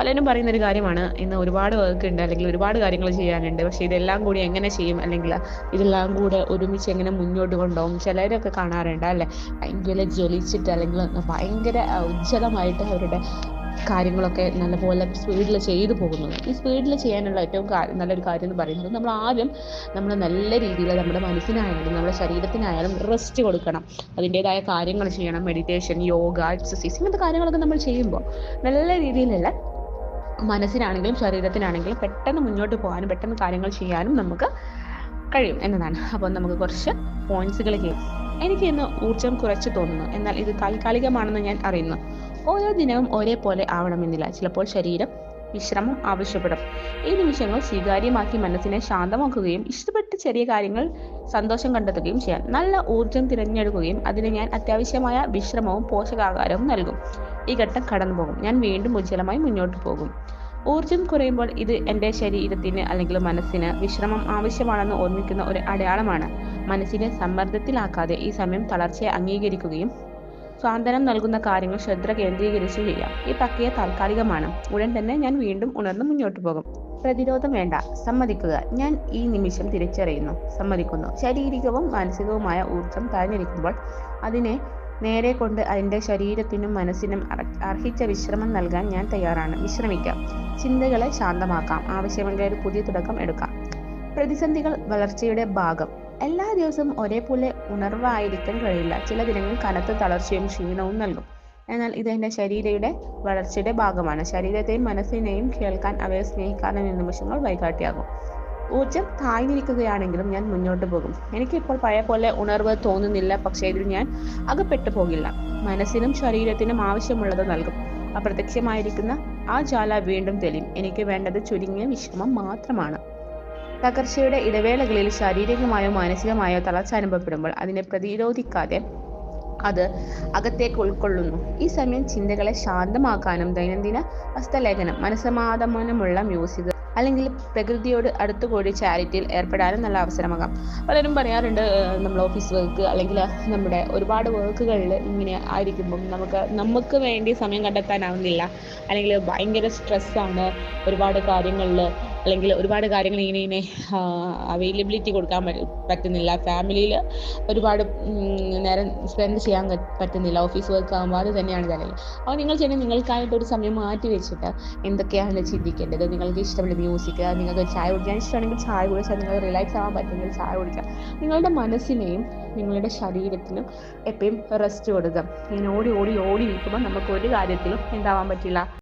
പലരും പറയുന്ന ഒരു കാര്യമാണ്. ഇന്ന് ഒരുപാട് വർക്ക് ഉണ്ട് അല്ലെങ്കിൽ ഒരുപാട് കാര്യങ്ങൾ ചെയ്യാനുണ്ട്. പക്ഷേ ഇതെല്ലാം കൂടി എങ്ങനെ ചെയ്യും? അല്ലെങ്കിൽ ഇതെല്ലാം കൂടെ ഒരുമിച്ച് എങ്ങനെ മുന്നോട്ട് കൊണ്ടുപോകും? ചിലരൊക്കെ കാണാറുണ്ട് അല്ലെ? ഭയങ്കര ജ്വലിച്ചിട്ട് അല്ലെങ്കിൽ ഭയങ്കര ഉജ്ജ്വലമായിട്ട് അവരുടെ കാര്യങ്ങളൊക്കെ നല്ലപോലെ സ്പീഡിൽ ചെയ്തു പോകുന്നത്. ഈ സ്പീഡിൽ ചെയ്യാനുള്ള ഏറ്റവും നല്ലൊരു കാര്യം എന്ന് പറയുന്നത് നമ്മൾ ആദ്യം നമ്മൾ നല്ല രീതിയിൽ നമ്മുടെ മനസ്സിനായാലും നമ്മുടെ ശരീരത്തിനായാലും റെസ്റ്റ് കൊടുക്കണം. അതിന്റെതായ കാര്യങ്ങൾ ചെയ്യണം. മെഡിറ്റേഷൻ യോഗ എക്സസൈസ് ഇങ്ങനത്തെ കാര്യങ്ങളൊക്കെ നമ്മൾ ചെയ്യുമ്പോൾ നല്ല രീതിയിലുള്ള മനസ്സിനാണെങ്കിലും ശരീരത്തിനാണെങ്കിലും പെട്ടെന്ന് മുന്നോട്ട് പോകാനും പെട്ടെന്ന് കാര്യങ്ങൾ ചെയ്യാനും നമുക്ക് കഴിയും എന്നതാണ്. അപ്പോൾ നമുക്ക് കുറച്ച് പോയിന്റ്സുകൾ ചെയ്യാം എനിക്ക് ഇന്ന് ഊർജം കുറച്ച് തോന്നുന്നു. എന്നാൽ ഇത് താൽക്കാലികമാണെന്ന് ഞാൻ അറിയുന്നു. ഓരോ ദിനവും ഒരേപോലെ ആവണമെന്നില്ല. ചിലപ്പോൾ ശരീരം വിശ്രമം ആവശ്യപ്പെടും. ഈ നിമിഷങ്ങൾ സ്വീകാര്യമാക്കി മനസ്സിനെ ശാന്തമാക്കുകയും ഇഷ്ടപ്പെട്ട ചെറിയ കാര്യങ്ങൾ സന്തോഷം കണ്ടെത്തുകയും ചെയ്യാം. നല്ല ഊർജം തിരഞ്ഞെടുക്കുകയും അതിന് ഞാൻ അത്യാവശ്യമായ വിശ്രമവും പോഷകാഹാരവും നൽകും. ഈ ഘട്ടം കടന്നു പോകും. ഞാൻ വീണ്ടും ഉജ്ജ്വലമായി മുന്നോട്ട് പോകും. ഊർജം കുറയുമ്പോൾ ഇത് എന്റെ ശരീരത്തിന് അല്ലെങ്കിൽ മനസ്സിന് വിശ്രമം ആവശ്യമാണെന്ന് ഓർമ്മിക്കുന്ന ഒരു അടയാളമാണ്. മനസ്സിനെ സമ്മർദ്ദത്തിലാക്കാതെ ഈ സമയം തളർച്ചയെ അംഗീകരിക്കുകയും സ്വാതന്ത്ര്യം നൽകുന്ന കാര്യങ്ങൾ ശ്രദ്ധ കേന്ദ്രീകരിച്ച് ചെയ്യാം. ഈ പ്രക്രിയ താൽക്കാലികമാണ്. ഉടൻ തന്നെ ഞാൻ വീണ്ടും ഉണർന്ന് മുന്നോട്ട് പോകും. പ്രതിരോധം വേണ്ട. സമ്മതിക്കുക. ഞാൻ ഈ നിമിഷം തിരിച്ചറിയുന്നു. സമ്മതിക്കുന്നു. ശാരീരികവും മാനസികവുമായ ഊർജം താഴ്ന്നിരിക്കുമ്പോൾ അതിനെ നേരെ കൊണ്ട് അതിന്റെ ശരീരത്തിനും മനസ്സിനും അർ- അർഹിച്ച വിശ്രമം നൽകാൻ ഞാൻ തയ്യാറാണ്. വിശ്രമിക്കാം. ചിന്തകളെ ശാന്തമാക്കാം. ആവശ്യമെങ്കിൽ ഒരു പുതിയ തുടക്കം എടുക്കാം. പ്രതിസന്ധികൾ വളർച്ചയുടെ ഭാഗം. എല്ലാ ദിവസവും ഒരേപോലെ ഉണർവായിരിക്കാൻ കഴിയില്ല. ചില ദിനങ്ങൾ കനത്ത തളർച്ചയും ക്ഷീണവും നൽകും. എന്നാൽ ഇത് എന്റെ ശരീരയുടെ വളർച്ചയുടെ ഭാഗമാണ്. ശരീരത്തെയും മനസ്സിനെയും കേൾക്കാൻ അവയെ സ്നേഹിക്കാനും ഈ നിമിഷങ്ങൾ വൈകാട്ടിയാകും ഊർജം താഴ്ന്നിരിക്കുകയാണെങ്കിലും ഞാൻ മുന്നോട്ട് പോകും. എനിക്കിപ്പോൾ പഴയ പോലെ ഉണർവ് തോന്നുന്നില്ല പക്ഷേ ഇതിൽ ഞാൻ അകപ്പെട്ടു പോകില്ല. മനസ്സിനും ശരീരത്തിനും ആവശ്യമുള്ളത് നൽകും. അപ്രത്യക്ഷമായിരിക്കുന്ന ആ ജ്വാല വീണ്ടും തെളിയും. എനിക്ക് വേണ്ടത് ചുരുങ്ങിയ വിശ്രമം മാത്രമാണ്. തകർച്ചയുടെ ഇടവേളകളിൽ ശാരീരികമായോ മാനസികമായോ തളർച്ച അനുഭവപ്പെടുമ്പോൾ അതിനെ പ്രതിരോധിക്കാതെ അത് അകത്തേക്ക് ഉൾക്കൊള്ളുന്നു. ഈ സമയം ചിന്തകളെ ശാന്തമാക്കാനും ദൈനംദിന ഹസ്തലേഖനം മനസ്സമാധാനമുള്ള മ്യൂസിക് അല്ലെങ്കിൽ പ്രകൃതിയോട് അടുത്ത് കൂടി ചാരിറ്റിയിൽ ഏർപ്പെടാനും നല്ല അവസരമാകാം. പലരും പറയാറുണ്ട് നമ്മൾ ഓഫീസ് വർക്ക് അല്ലെങ്കിൽ നമ്മുടെ ഒരുപാട് വർക്കുകളിൽ ഇങ്ങനെ ആയിരിക്കുമ്പം നമുക്ക് നമുക്ക് വേണ്ടി സമയം കണ്ടെത്താനാവുന്നില്ല. അല്ലെങ്കിൽ ഭയങ്കര സ്ട്രെസ്സാണ് ഒരുപാട് കാര്യങ്ങളിൽ അല്ലെങ്കിൽ ഒരുപാട് കാര്യങ്ങൾ ഇങ്ങനെ ഇങ്ങനെ അവൈലബിലിറ്റി കൊടുക്കാൻ പറ്റ- പറ്റുന്നില്ല. ഫാമിലിയിൽ ഒരുപാട് നേരം സ്പെൻഡ് ചെയ്യാൻ പറ്റുന്നില്ല. ഓഫീസ് വർക്ക് ആകുമ്പോൾ അത് തന്നെയാണ് തലയിൽ. അപ്പോൾ നിങ്ങൾ ചെന്ന് നിങ്ങൾക്കായിട്ട് ഒരു സമയം മാറ്റി വെച്ചിട്ട് എന്തൊക്കെയാണ് ചിന്തിക്കേണ്ടത്? നിങ്ങൾക്ക് ഇഷ്ടമുള്ള മ്യൂസിക് നിങ്ങൾക്ക് ചായ കുടിക്കാൻ ഇഷ്ടമാണെങ്കിൽ ചായ കുടിച്ചാൽ നിങ്ങൾ റിലാക്സ് ആവാൻ പറ്റുമെങ്കിൽ ചായ കുടിക്കാം നിങ്ങളുടെ മനസ്സിനെയും നിങ്ങളുടെ ശരീരത്തിനും എപ്പോഴും റെസ്റ്റ് കൊടുക്കുക. ഇങ്ങനെ ഓടി ഓടി ഓടി നിൽക്കുമ്പോൾ നമുക്ക് ഒരു കാര്യത്തിലും എന്താവാൻ പറ്റില്ല.